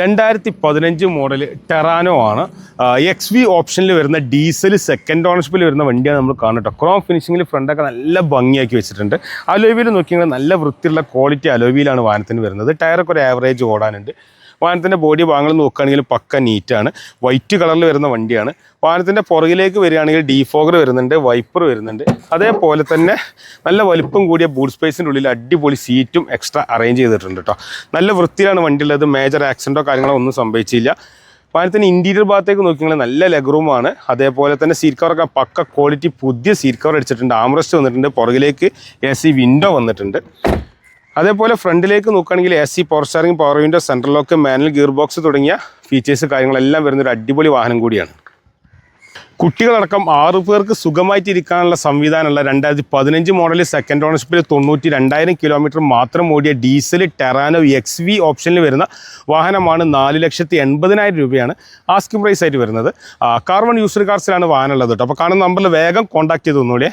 രണ്ടായിരത്തി പതിനഞ്ച് model Terrano ആണ്. എക്സ് വി ഓപ്ഷനിൽ വരുന്ന ഡീസൽ സെക്കൻഡ് ഓണർഷിപ്പിൽ വരുന്ന വണ്ടിയാണ് നമ്മൾ കാണുന്നത് ക്രോം ഫിനിഷിങ്ങിൽ ഫ്രണ്ടൊക്കെ നല്ല ഭംഗിയാക്കി വെച്ചിട്ടുണ്ട്. അലോവിയിൽ നോക്കിയാൽ നല്ല വൃത്തിയുള്ള ക്വാളിറ്റി അലോവിയിലാണ് വാഹനത്തിന് വരുന്നത്. ടയറൊക്കെ ഒരു ആവറേജ് ഓടാനുണ്ട്. വാഹനത്തിന്റെ ബോഡി ഭാഗങ്ങൾ നോക്കുകയാണെങ്കിൽ പക്ക നീറ്റാണ് വൈറ്റ് കളറിൽ വരുന്ന വണ്ടിയാണ്. വാഹനത്തിന്റെ പുറകിലേക്ക് വരികയാണെങ്കിൽ ഡീഫോഗർ വരുന്നുണ്ട് വൈപ്പർ വരുന്നുണ്ട്. അതേപോലെ തന്നെ നല്ല വലിപ്പം കൂടിയ ബൂട്ട് സ്പേസിന്റെ ഉള്ളിൽ അടിപൊളി സീറ്റും എക്സ്ട്രാ അറേഞ്ച് ചെയ്തിട്ടുണ്ട് കേട്ടോ നല്ല വൃത്തിയിലാണ് വണ്ടി ഉള്ളത്. മേജർ ആക്സിഡന്റോ കാര്യങ്ങളോ ഒന്നും സംഭവിച്ചില്ല. വാഹനത്തിന് ഇന്റീരിയർ ഭാഗത്തേക്ക് നോക്കിയാൽ നല്ല ലെഗ് റൂമാണ് അതേപോലെ തന്നെ സീറ്റ് കവറൊക്കെ പക്ക ക്വാളിറ്റി പുതിയ സീറ്റ് കവർ അടിച്ചിട്ടുണ്ട്. ആംറസ്റ്റ് വന്നിട്ടുണ്ട്. പുറകിലേക്ക് എ സി വിൻഡോ വന്നിട്ടുണ്ട്. അതേപോലെ ഫ്രണ്ടിലേക്ക് നോക്കുകയാണെങ്കിൽ A C power steering power window central lock manual gear box തുടങ്ങിയ ഫീച്ചേഴ്സ് കാര്യങ്ങളെല്ലാം വരുന്ന ഒരു അടിപൊളി വാഹനം കൂടിയാണ്. കുട്ടികളടക്കം ആറ് പേർക്ക് സുഖമായിട്ട് ഇരിക്കാനുള്ള സംവിധാനമുള്ള രണ്ടായിരത്തി പതിനഞ്ച് മോഡൽ സെക്കൻഡ് ഓണർഷിപ്പിൽ തൊണ്ണൂറ്റി രണ്ടായിരം കിലോമീറ്റർ മാത്രം ഓടിയ ഡീസൽ ടെറാനോ എക്സ് വി ഓപ്ഷനിൽ വരുന്ന വാഹനമാണ് നാല് ലക്ഷത്തി എൺപതിനായിരം രൂപയാണ് ആസ്കിംഗ് പ്രൈസ് ആയിട്ട് വരുന്നത്. കാർബൺ യൂസർ കാർസിലാണ് വാഹനം ഉള്ളത് കേട്ടോ അപ്പോൾ കാണുന്ന നമ്പറിൽ വേഗം കോൺടാക്ട് ചെയ്ത് ഒന്നുകൂടെ